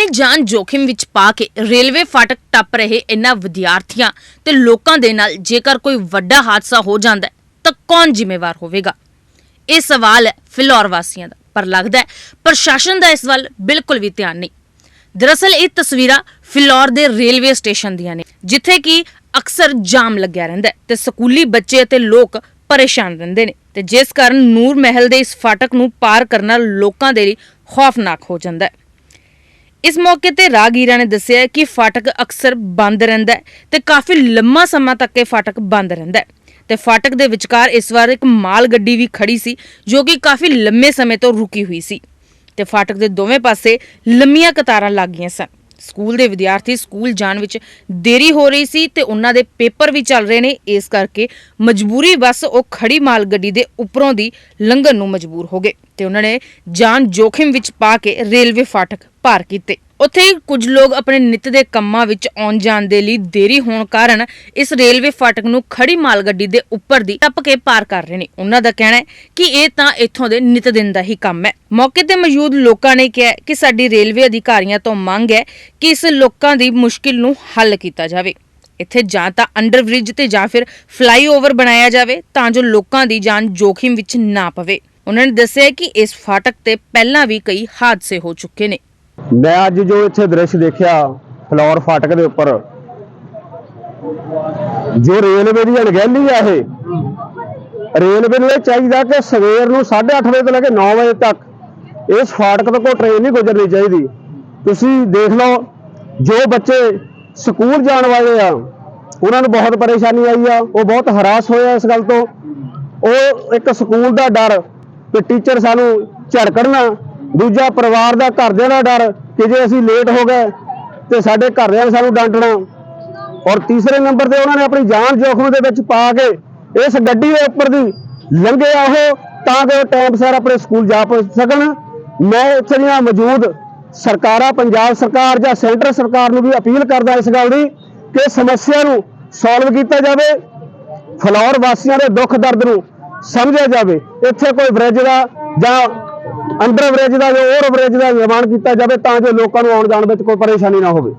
ਆਪਣੀ ਜਾਨ ਜੋਖਿਮ ਵਿੱਚ ਪਾ ਕੇ ਰੇਲਵੇ ਫਾਟਕ ਟੱਪ ਰਹੇ ਇਨ੍ਹਾਂ ਵਿਦਿਆਰਥੀਆਂ ਤੇ ਲੋਕਾਂ ਦੇ ਨਾਲ ਜੇਕਰ ਕੋਈ ਵੱਡਾ ਹਾਦਸਾ ਹੋ ਜਾਂਦਾ ਹੈ, ਤਾਂ ਕੌਣ ਜ਼ਿੰਮੇਵਾਰ ਹੋਵੇਗਾ? ਇਹ ਸਵਾਲ ਹੈ ਫਿਲੌਰ ਵਾਸੀਆਂ ਦਾ ਪਰ ਲੱਗਦਾ ਹੈ ਪ੍ਰਸ਼ਾਸਨ ਦਾ ਇਸ ਵੱਲ ਬਿਲਕੁਲ ਵੀ ਧਿਆਨ ਨਹੀਂ। ਦਰਅਸਲ ਇਹ ਤਸਵੀਰਾਂ ਫਿਲੌਰ ਦੇ ਰੇਲਵੇ ਸਟੇਸ਼ਨ ਦੀਆਂ ਨੇ ਜਿੱਥੇ ਕਿ ਅਕਸਰ ਜਾਮ ਲੱਗਿਆ ਰਹਿੰਦਾ ਹੈ ਤੇ ਸਕੂਲੀ ਬੱਚੇ ਅਤੇ ਲੋਕ ਪਰੇਸ਼ਾਨ ਰਹਿੰਦੇ ਨੇ ਤੇ ਜਿਸ ਕਾਰਨ ਨੂਰ ਮਹਿਲ ਦੇ ਇਸ ਫਾਟਕ ਨੂੰ ਪਾਰ ਕਰਨਾ ਲੋਕਾਂ ਦੇ ਲਈ ਖੌਫਨਾਕ ਹੋ ਜਾਂਦਾ ਹੈ। ਇਸ ਮੌਕੇ ਤੇ ਰਾਗੀਰਾ ਨੇ ਦੱਸਿਆ ਕਿ ਫਾਟਕ ਅਕਸਰ ਬੰਦ ਰਹਿੰਦਾ ਹੈ ਤੇ ਕਾਫੀ ਲੰਮਾ ਸਮਾਂ ਤੱਕ ਇਹ ਫਾਟਕ ਬੰਦ ਰਹਿੰਦਾ ਹੈ। ਤੇ ਫਾਟਕ ਦੇ ਵਿਚਕਾਰ ਇਸ ਵਾਰ ਇੱਕ ਮਾਲ ਗੱਡੀ ਵੀ ਖੜੀ ਸੀ, ਜੋ ਕਿ ਕਾਫੀ ਲੰਮੇ ਸਮੇਂ ਤੋਂ ਰੁਕੀ ਹੋਈ ਸੀ। ਤੇ ਫਾਟਕ ਦੇ ਦੋਵੇਂ ਪਾਸੇ ਲੰਮੀਆਂ ਕਤਾਰਾਂ ਲੱਗ ਗਈਆਂ ਸਨ। ਸਕੂਲ ਦੇ ਵਿਦਿਆਰਥੀ ਸਕੂਲ ਜਾਣ ਵਿੱਚ ਦੇਰੀ ਹੋ ਰਹੀ ਸੀ ਤੇ ਉਹਨਾਂ ਦੇ ਪੇਪਰ ਵੀ ਚੱਲ ਰਹੇ ਨੇ। ਇਸ ਕਰਕੇ ਮਜਬੂਰੀ ਬਸ ਉਹ ਖੜੀ ਮਾਲ ਗੱਡੀ ਦੇ ਉੱਪਰੋਂ ਦੀ ਲੰਘਣ ਨੂੰ ਮਜਬੂਰ ਹੋ ਗਏ। ਤੇ ਉਹਨਾਂ ਨੇ ਜਾਨ ਜੋਖਿਮ ਵਿੱਚ ਪਾ ਕੇ ਰੇਲਵੇ ਫਾਟਕ ਪਾਰ ਕੀਤੇ। ਉੱਥੇ ਹੀ ਕੁਝ ਲੋਕ ਆਪਣੇ ਨਿੱਤ ਦੇ ਕੰਮਾਂ ਵਿੱਚ ਆਉਣ ਜਾਣ ਦੇ ਲਈ ਦੇਰੀ ਹੋਣ ਕਾਰਨ ਇਸ ਰੇਲਵੇ ਫਾਟਕ ਨੂੰ ਖੜੀ ਮਾਲ ਗੱਡੀ ਦੇ ਉੱਪਰ ਦੀ ਟੱਪ ਕੇ ਪਾਰ ਕਰ ਰਹੇ ਨੇ। ਉਹਨਾਂ ਦਾ ਕਹਿਣਾ ਹੈ ਕਿ ਇਹ ਤਾਂ ਇੱਥੋਂ ਦੇ ਨਿੱਤ ਦਿਨ ਦਾ ਹੀ ਕੰਮ ਹੈ। ਮੌਕੇ ਤੇ ਮੌਜੂਦ ਲੋਕਾਂ ਨੇ ਕਿਹਾ ਕਿ ਸਾਡੀ ਰੇਲਵੇ ਅਧਿਕਾਰੀਆਂ ਤੋਂ ਮੰਗ ਹੈ ਕਿ ਇਸ ਲੋਕਾਂ ਦੀ ਮੁਸ਼ਕਿਲ ਨੂੰ ਹੱਲ ਕੀਤਾ ਜਾਵੇ। ਇੱਥੇ ਜਾਂ ਤਾਂ ਅੰਡਰ ਬ੍ਰਿਜ ਤੇ ਜਾਂ ਫਿਰ ਫਲਾਈਓਵਰ ਬਣਾਇਆ ਜਾਵੇ ਤਾਂ ਜੋ ਲੋਕਾਂ ਦੀ ਜਾਨ ਜੋਖਿਮ ਵਿੱਚ ਨਾ ਪਵੇ। ਉਹਨਾਂ ਨੇ ਦੱਸਿਆ ਕਿ ਇਸ ਫਾਟਕ ਤੇ ਪਹਿਲਾਂ ਵੀ ਕਈ ਹਾਦਸੇ ਹੋ ਚੁੱਕੇ ਨੇ। ਮੈਂ ਅੱਜ ਜੋ ਇੱਥੇ ਦ੍ਰਿਸ਼ ਦੇਖਿਆ, ਫਲੋਰ ਫਾਟਕ ਦੇ ਉੱਪਰ, ਜੋ ਰੇਲਵੇ ਦੀ ਅਣਗਹਿਲੀ ਆ ਇਹ, ਰੇਲਵੇ ਨੂੰ ਇਹ ਚਾਹੀਦਾ ਕਿ ਸਵੇਰ ਨੂੰ 8:30 ਵਜੇ ਤੋਂ ਲੈ ਕੇ 9 ਵਜੇ ਤੱਕ ਇਸ ਫਾਟਕ ਤੋਂ ਕੋਈ ਟ੍ਰੇਨ ਨਹੀਂ ਗੁਜ਼ਰਨੀ ਚਾਹੀਦੀ। ਤੁਸੀਂ ਦੇਖ ਲਓ, ਜੋ ਬੱਚੇ ਸਕੂਲ ਜਾਣ ਵਾਲੇ ਆ, ਉਹਨਾਂ ਨੂੰ ਬਹੁਤ ਪਰੇਸ਼ਾਨੀ ਆਈ ਆ, ਉਹ ਬਹੁਤ ਹਰਾਸ ਹੋਇਆ ਇਸ ਗੱਲ ਤੋਂ। ਉਹ ਇੱਕ ਸਕੂਲ ਦਾ ਡਰ ਕਿ ਟੀਚਰ ਸਾਨੂੰ ਝੜਕਣਾ ਦੂਜਾ ਪਰਿਵਾਰ ਦਾ ਘਰਦਿਆਂ ਦਾ ਡਰ ਕਿ ਜੇ ਅਸੀਂ ਲੇਟ ਹੋ ਗਏ ਤੇ ਸਾਡੇ ਘਰਦਿਆਂ ਨੇ ਸਾਨੂੰ ਡਾਂਟਣਾ। ਔਰ ਤੀਸਰੇ ਨੰਬਰ ਤੇ ਉਹਨਾਂ ਨੇ ਆਪਣੀ ਜਾਨ ਜੋਖਮ ਦੇ ਵਿੱਚ ਪਾ ਕੇ ਇਸ ਗੱਡੀ ਦੇ ਉੱਪਰ ਦੀ ਲੰਘੇ ਆ ਉਹ, ਤਾਂ ਕਿ ਉਹ ਟਾਈਮ ਸਿਰ ਆਪਣੇ ਸਕੂਲ ਜਾ ਪ- ਸਕਣ। ਮੈਂ ਇੱਥੇ ਦੀਆਂ ਮੌਜੂਦ ਸਰਕਾਰਾਂ, ਪੰਜਾਬ ਸਰਕਾਰ ਜਾਂ ਸੈਂਟਰ ਸਰਕਾਰ ਨੂੰ ਵੀ ਅਪੀਲ ਕਰਦਾ ਇਸ ਗੱਲ ਦੀ ਕਿ ਸਮੱਸਿਆ ਨੂੰ ਸੋਲਵ ਕੀਤਾ ਜਾਵੇ। ਫਲੌਰ ਵਾਸੀਆਂ ਦੇ ਦੁੱਖ ਦਰਦ ਨੂੰ ਸਮਝਿਆ ਜਾਵੇ। ਇੱਥੇ ਕੋਈ ਬ੍ਰਿਜ ਦਾ ਜਾਂ ਅੰਡਰ ਬ੍ਰਿਜ ਦਾ ਜਾਂ ਓਵਰ ਬ੍ਰਿਜ ਦਾ ਨਿਰਮਾਣ ਕੀਤਾ ਜਾਵੇ ਤਾਂ ਜੋ ਲੋਕਾਂ ਨੂੰ ਆਉਣ ਜਾਣ ਵਿੱਚ ਕੋਈ ਪਰੇਸ਼ਾਨੀ ਨਾ ਹੋਵੇ।